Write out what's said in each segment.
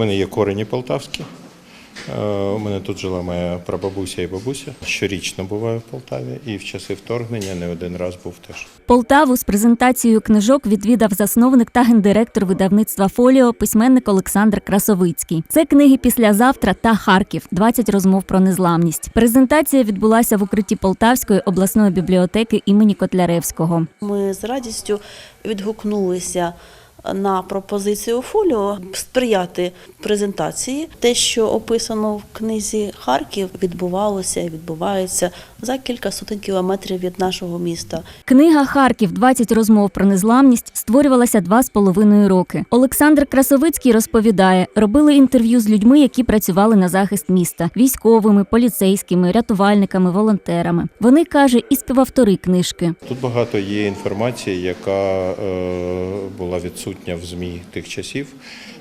мене є корені полтавські. Е, У мене тут жила моя прабабуся і бабуся. Щорічно буваю в Полтаві, і в часи вторгнення не один раз був теж. Полтаву з презентацією книжок відвідав засновник та гендиректор видавництва Фоліо, письменник Олександр Красовицький. Це книги післязавтра та Харків. 20 розмов про незламність. Презентація відбулася в укритті Полтавської обласної бібліотеки імені Котляревського. Ми з радістю відгукнулися на пропозицію Фоліо сприяти презентації. Те, що описано в книзі Харків, відбувалося і відбувається за кілька сотень кілометрів від нашого міста. Книга Харків 20 розмов про незламність створювалася два з половиною роки. Олександр Красовицький розповідає, робили інтерв'ю з людьми, які працювали на захист міста: військовими, поліцейськими, рятувальниками, волонтерами. Вони каже, і співавтори книжки. Тут багато є інформації, яка е, була відсутня в ЗМІ тих часів.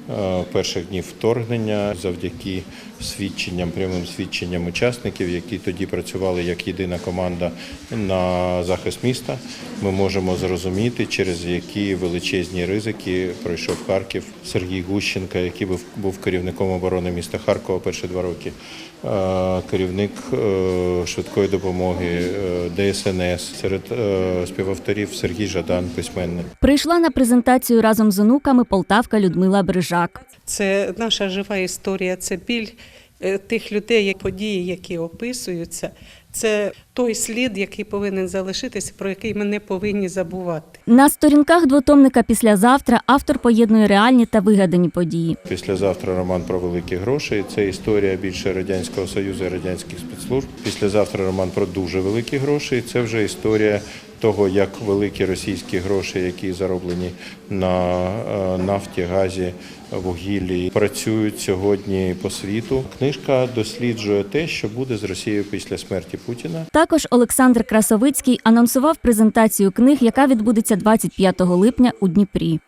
е, Перших днів вторгнення завдяки свідченням, прямим свідченням учасників, які тоді працювали як єдина команда на захист міста. Ми можемо зрозуміти, через які величезні ризики пройшов Харків Сергій Гущенко, який був, керівником оборони міста Харкова перші два роки. Е, Керівник е, швидкої допомоги ДСНС серед співавторів Сергій Жадан, письменник. Прийшла на презентацію разом з онуками Полтавка Людмила Брижак. Це наша жива історія, це біль е, тих людей, події, які описуються. Це той слід, який повинен залишитися, про який ми не повинні забувати. На сторінках двотомника післязавтра автор поєднує реальні та вигадані події. Післязавтра роман про великі гроші. Це історія більше радянського союзу і радянських спецслужб. Післязавтра роман про дуже великі гроші. Це вже історія того, як великі російські гроші, які зароблені на е, нафті, газі, вугіллі, працюють сьогодні по світу. Книжка досліджує те, що буде з Росією після смерті Путіна. Також Олександр Красовицький анонсував презентацію книг, яка відбудеться 25 липня у Дніпрі.